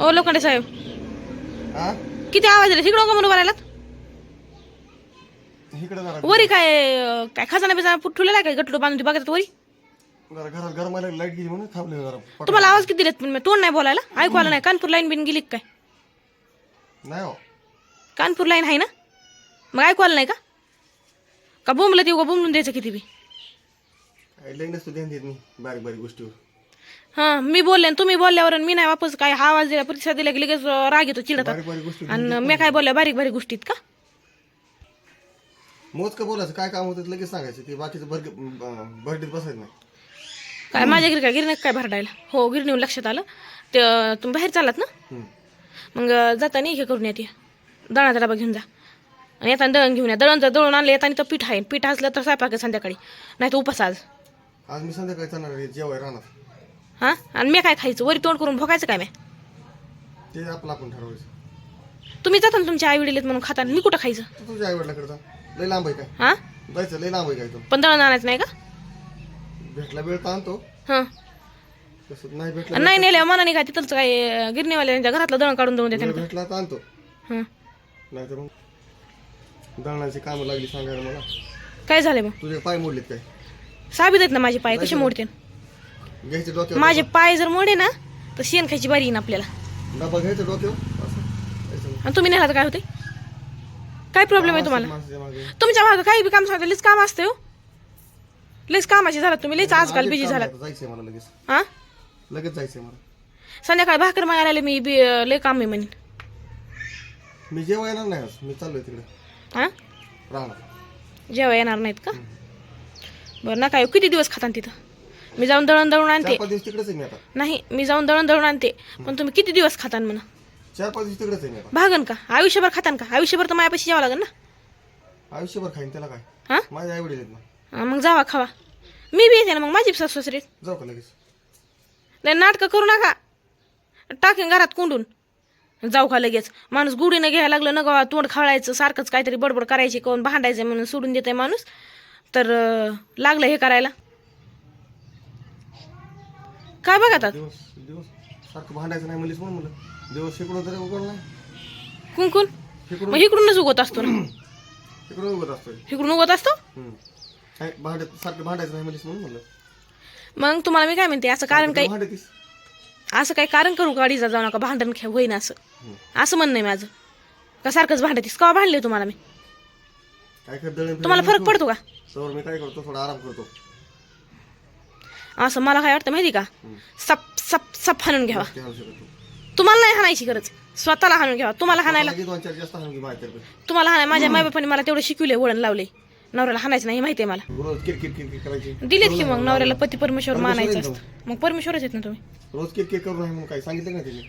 ओ लोखंडे साहेब. किती आवाज आले? तिकडं का म्हणून वरी काय काय खजाना बिजाना ठेवलेला काय गटलो बांधून बघत वरी? जरा घरात गरमायला लाइट गेली म्हणून थांबले जरा. पट- तुम्हाला आवाज किती दिलेत? पण मी तोंड नाही बोलायला. ऐकू आलं नाही. कानपूर लाईन बिन गेली काय? नाही हो. कानपूर लाईन आहे ना? मग ऐकू आलं नाही का? का बोंबलं देऊ का? बोंबलून द्यायचं किती बी? काय लई नसतो ध्यान देत मी बारीक बारीक गोष्टीवर. हां मी बोलले आणि तुम्ही बोलल्यावर आणि मी नाही वापस काय हा आवाज दिला प्रतिसाद दिला की लगेच राग येतो चिडतात. बारीक बारीक गोष्टी आणि मी काय बोलल्या बारीक बारीक गोष्टीत का? मोज का बोलायचं? काय काम होतं ते लगेच सांगायचं. ते बाकीचं भर भरडीत बसायचं नाही. काय माझ्या घरी काय गिरणी काय भरडायला? हो गिरणीवर लक्षात आलं. ते अं, तुम्ही बाहेर चाललात ना? हम्म. मग अं, जाताना हे करून येते दळणाचा डबा घेऊन जा. आणि येताना दळण घेऊन या. दळण जर दळून आणलं येताना तर पीठ आहे. पीठ असलं तर स्वयंपाक आहे संध्याकाळी. नाही तर उपास आज. आज मी संध्याकाळी जाणार आहे जेवाय राहणार. हां? आणि मी काय खायचं? वरी तोंड करून भोगायचं काय मी ते आपलं आपण ठरवायचं. तुम्ही जाता ना तुमच्या आई वडील म्हणून खाता मी कुठं खायचं? तू तुझ्या आई वडिलाकडे जा. लई लांब आहे काय? हां? जायचं लांब आहे काय तो? पण दळण आणायचं नाही का? भेटला वेळ तर आणतो. हां. तसं नाही भेटला नाही नेल्या मनाने काय तिथलंच काय गिरणीवाल्यांच्या घरातलं दळण काढून देऊन देते वेळ भेटला तर आणतो. हां. नाही तर मग दळणाची कामं लागली सांगायला मला. काय झालं मग? तुझे पाय मोडलेत काय? साबीत आहेत ना माझे पाय? कसे मोडते? घ्यायचे डोक्यावर माझे पाय जर मोडे ना तर शेण खायची बारी येईन आपल्याला. डबा घ्यायचं डोक्यावर? असं. जायचं मग. आणि तुम्ही नेला तर काय होते काय प्रॉब्लेम आहे तुम्हाला? माणसाच्या मागे. तुमच्या मागं काही बी काम सांगता लईच काम असते हो. लईच कामाचे झालात तुम्ही लईच आजकाल आज बिझी झालात. आहे, जायचंय मला लगेच. हा लगेच जायचंय मला. संध्याकाळी भाकर मागायला आले मी बी अं, लई काम आहे म्हणेन मी जेव्हा येणार नाही आज मी चाललोय तिकडे. हा राहणार. जेव्हा येणार नाहीत का? बरं नका येऊ. किती दिवस खातान तिथं? मी जाऊन दळण दळून आणते. चार पाच दिवस तिकडेच आहे मी आता. नाही मी जाऊन दळण दळून आणते. पण तुम्ही किती दिवस खातान म्हणा? चार पाच दिवस तिकडेच आहे मी आता. भागन का? आयुष्यभर खातान का? आयुष्यभर तर मायापाशी यावं लागेल ना? आयुष्यभर खाईन त्याला काय? हा? माझे आई वडील आहेत ना. हा, मग जावा खावा. मी बी येते ना मग माझी सासू सासरे जाऊ का लगेच? नाही नाटकं करू नका. टाकेन घरात कोंडून. जाऊ का लगेच? माणूस गुढीनं घ्यायला लागलं न गवा तोंड खवळायचं सारखंच काहीतरी बडबड करायची कोण भांडायचं म्हणून सोडून देते माणूस. तर अं, लागलं हे करायला. काय बघा आता? दिवस दिवस. सारखं भांडायचं नाही म्हणलीस म्हणून म्हणलं. दिवस इकडून तरी उघड नाही. कुंकून इकडून मग इकडूनच उगत असतो ना? इकडून उगत असतोय. इकडून उगत असतो? हम्म. काय भांडत सारखं भांडायचं नाही म्हणलीस म्हणून म्हणलं. मग तुम्हाला मी काय म्हणते असं कारण भांडतीस. असं काही कारण करू गाडीचा जाऊ नका भांडण खे होईना असं? असं म्हणणं आहे माझं. का सारखंच भांडतीस? का भांडले तुम्हाला मी? काय कर दळण तुम्हाला फरक पडतो का? तर मी काय करतो? थोडा आराम करतो. असं मला काय वाटतं माहिती का? सप सप सप हाणून घ्यावा. तुम्हाला नाही हाणायची गरज. स्वतःला हाणून घ्यावा. तुम्हाला हाणायला तुम्हाला हाणाय माझ्या मायबापाने मला तेवढं शिकवले वळण लावले नवऱ्याला हाणायचं नाही माहिती आहे मला. दिलेत की मग नवऱ्याला पती परमेश्वर मानायचं असतं. मग परमेश्वरच येत ना तुम्ही. रोज किरकिर करू नाही म्हणून काय सांगितलं ना त्यांनी?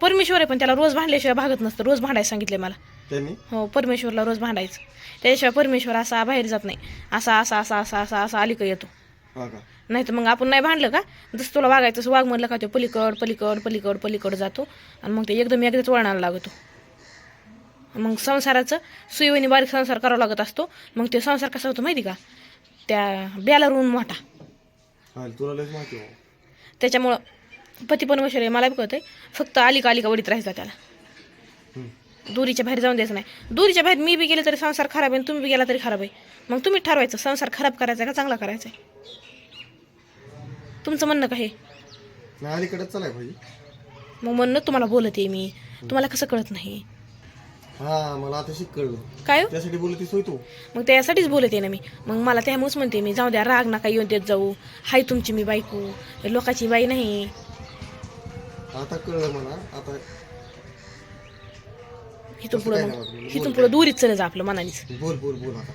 परमेश्वर आहे पण त्याला रोज भांडल्याशिवाय भागत नसतं. रोज भांडायला सांगितले मला. हो परमेश्वरला रोज भांडायचं. त्याच्याशिवाय परमेश्वर असा बाहेर जात नाही. असा असा असा असा असा असा अलीकडे येतो. हा नाही तर मग आपण नाही भांडलं का? जसं तुला वागायचं तसं वाघ म्हणलं का ते पलीकड पलीकड पलीकड पलीकड जातो आणि मग ते एकदम एकदाच वळणाला लागतो. मग संसाराचं सुईवणी बारीक संसार करावा लागत असतो. मग ते संसार कसा होतो माहिती का? त्या ब्याला रून मोठा त्याच्यामुळं पती परमेश्वर आहे मला कळतंय. फक्त आलिका आलिका वडीत राहायचा त्याला. दुरीच्या बाहेर जाऊन द्यायचं नाही. दुरीच्या बाहेर मी बी गेले तरी संसार खराब आहे आणि तुम्ही बी गेला तरी खराब आहे. मग तुम्ही ठरवायचं संसार खराब करायचा का चांगला करायचा आहे? तुमचं म्हणणं काय? नाही चालाय मग म्हणणं तुम्हाला बोलते मी. तुम्हाला कसं कळत नाही? हा मला आता शिक कळलं. काय हो? त्यासाठी बोलती सोय तू. मग त्यासाठीच बोलते ना मी. मग मला त्यामुळेच म्हणते मी जाऊ द्या राग नका येऊन देत जाऊ. हाय तुमची मी बायको. लोकाची बाई नाही. आता कळलं मला आता काय पुढं मग. इथून पुढं दुरीच चले जा आपलं मनानेच. बोल बोल बोल आता.